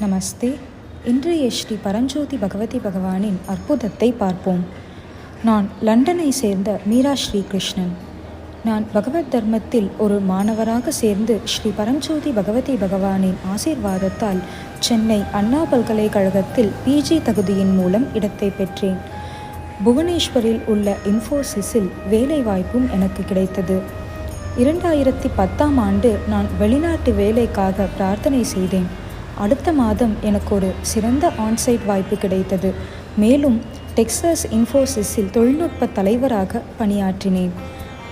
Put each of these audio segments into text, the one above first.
நமஸ்தே. இன்றைய ஸ்ரீ பரஞ்சோதி பகவதி பகவானின் அற்புதத்தை பார்ப்போம். நான் லண்டனை சேர்ந்த மீரா ஸ்ரீ கிருஷ்ணன் நான் பகவத் தர்மத்தில் ஒரு மாணவராக சேர்ந்து ஸ்ரீ பரஞ்சோதி பகவதி பகவானின் ஆசீர்வாதத்தால் சென்னை அண்ணா பல்கலைக்கழகத்தில் பிஜி தகுதியின் மூலம் இடத்தை பெற்றேன். புவனேஸ்வரில் உள்ள இன்ஃபோசிஸில் வேலைவாய்ப்பும் எனக்கு கிடைத்தது. இரண்டாயிரத்தி பத்தாம் ஆண்டு நான் வெளிநாட்டு வேலைக்காக பிரார்த்தனை செய்தேன். அடுத்த மாதம் எனக்கு ஒரு சிறந்த ஆன்சைட் வாய்ப்பு கிடைத்தது. மேலும் டெக்சாஸ் இன்ஃபோசிஸில் தொழில்நுட்ப தலைவராக பணியாற்றினேன்.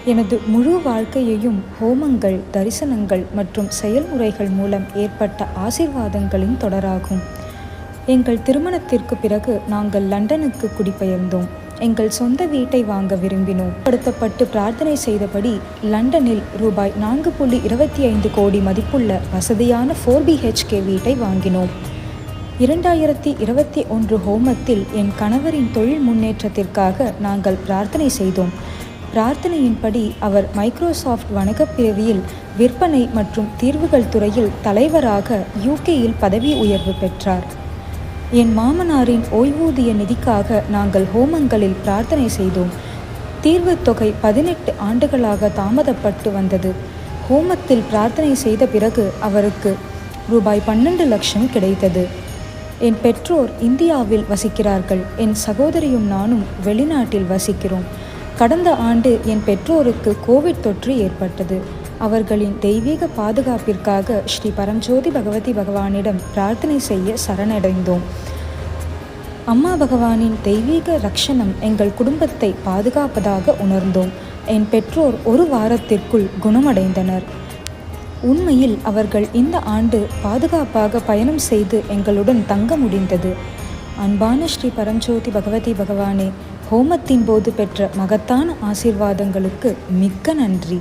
எனது முழு வாழ்க்கையையும் ஹோமங்கள் தரிசனங்கள் மற்றும் செயல்முறைகள் மூலம் ஏற்பட்ட ஆசிர்வாதங்களின் தொடராகும். எங்கள் திருமணத்திற்கு பிறகு நாங்கள் லண்டனுக்கு குடிபெயர்ந்தோம். எங்கள் சொந்த வீட்டை வாங்க விரும்பினோம். படுத்தப்பட்டு பிரார்த்தனை செய்தபடி லண்டனில் ரூபாய் நான்கு புள்ளி இருபத்தி ஐந்து கோடி மதிப்புள்ள வசதியான ஃபோர் பிஹெச்கே வீட்டை வாங்கினோம். இரண்டாயிரத்தி இருபத்தி ஒன்று ஹோமத்தில் என் கணவரின் தொழில் முன்னேற்றத்திற்காக நாங்கள் பிரார்த்தனை செய்தோம். பிரார்த்தனையின்படி அவர் மைக்ரோசாஃப்ட் வணிகப் பிரிவில் விற்பனை மற்றும் தீர்வுகள் துறையில் தலைவராக யூகேயில் பதவி உயர்வு பெற்றார். என் மாமனாரின் ஓய்வூதிய நிதிக்காக நாங்கள் ஹோமங்களில் பிரார்த்தனை செய்தோம். தீர்வுத் தொகை பதினெட்டு ஆண்டுகளாக தாமதப்பட்டு வந்தது. ஹோமத்தில் பிரார்த்தனை செய்த பிறகு அவருக்கு ரூபாய் பன்னெண்டு லட்சம் கிடைத்தது. என் பெற்றோர் இந்தியாவில் வசிக்கிறார்கள். என் சகோதரியும் நானும் வெளிநாட்டில் வசிக்கிறோம். கடந்த ஆண்டு என் பெற்றோருக்கு கோவிட் தொற்று ஏற்பட்டது. அவர்களின் தெய்வீக பாதுகாப்பிற்காக ஸ்ரீ பரஞ்சோதி பகவதி பகவானிடம் பிரார்த்தனை செய்ய சரணடைந்தோம். அம்மா பகவானின் தெய்வீக ரக்ஷணம் எங்கள் குடும்பத்தை பாதுகாப்பதாக உணர்ந்தோம். என் பெற்றோர் ஒரு வாரத்திற்குள் குணமடைந்தனர். உண்மையில் அவர்கள் இந்த ஆண்டு பாதுகாப்பாக பயணம் செய்து எங்களுடன் தங்க முடிந்தது. அன்பான ஸ்ரீ பரஞ்சோதி பகவதி பகவானே ஹோமத்தின் போது பெற்ற மகத்தான ஆசீர்வாதங்களுக்கு மிக்க நன்றி.